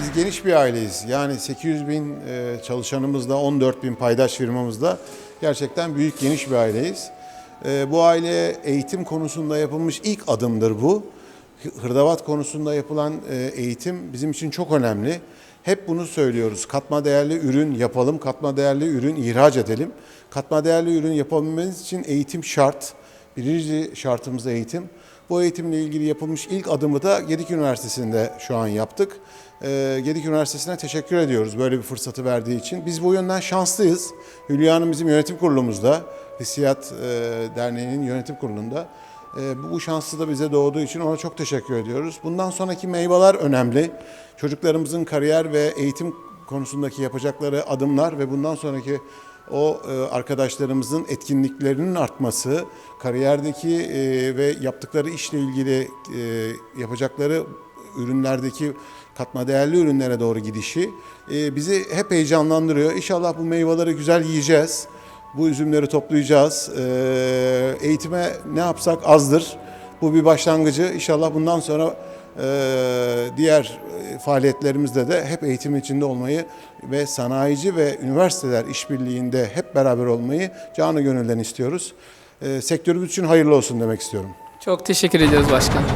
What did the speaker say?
biz geniş bir aileyiz. Yani 800 bin e, çalışanımızda, 14 bin paydaş firmamızda gerçekten büyük geniş bir aileyiz. E, bu aile eğitim konusunda yapılmış ilk adımdır bu. Hırdavat konusunda yapılan e, eğitim bizim için çok önemli. Hep bunu söylüyoruz. Katma değerli ürün yapalım, katma değerli ürün ihraç edelim. Katma değerli ürün yapabilmemiz için eğitim şart. Birinci şartımız eğitim. Bu eğitimle ilgili yapılmış ilk adımı da Gedik Üniversitesi'nde şu an yaptık. Ee, Gedik Üniversitesi'ne teşekkür ediyoruz böyle bir fırsatı verdiği için. Biz bu yönden şanslıyız. Hülya Hanım bizim yönetim kurulumuzda, Hissiyat e, Derneği'nin yönetim kurulunda. E, bu, şanslı da bize doğduğu için ona çok teşekkür ediyoruz. Bundan sonraki meyveler önemli. Çocuklarımızın kariyer ve eğitim konusundaki yapacakları adımlar ve bundan sonraki o e, arkadaşlarımızın etkinliklerinin artması, kariyerdeki e, ve yaptıkları işle ilgili e, yapacakları ürünlerdeki katma değerli ürünlere doğru gidişi bizi hep heyecanlandırıyor. İnşallah bu meyveleri güzel yiyeceğiz. Bu üzümleri toplayacağız. Eğitime ne yapsak azdır. Bu bir başlangıcı. İnşallah bundan sonra diğer faaliyetlerimizde de hep eğitim içinde olmayı ve sanayici ve üniversiteler işbirliğinde hep beraber olmayı canı gönülden istiyoruz. E, sektörümüz için hayırlı olsun demek istiyorum. Çok teşekkür ediyoruz başkanım.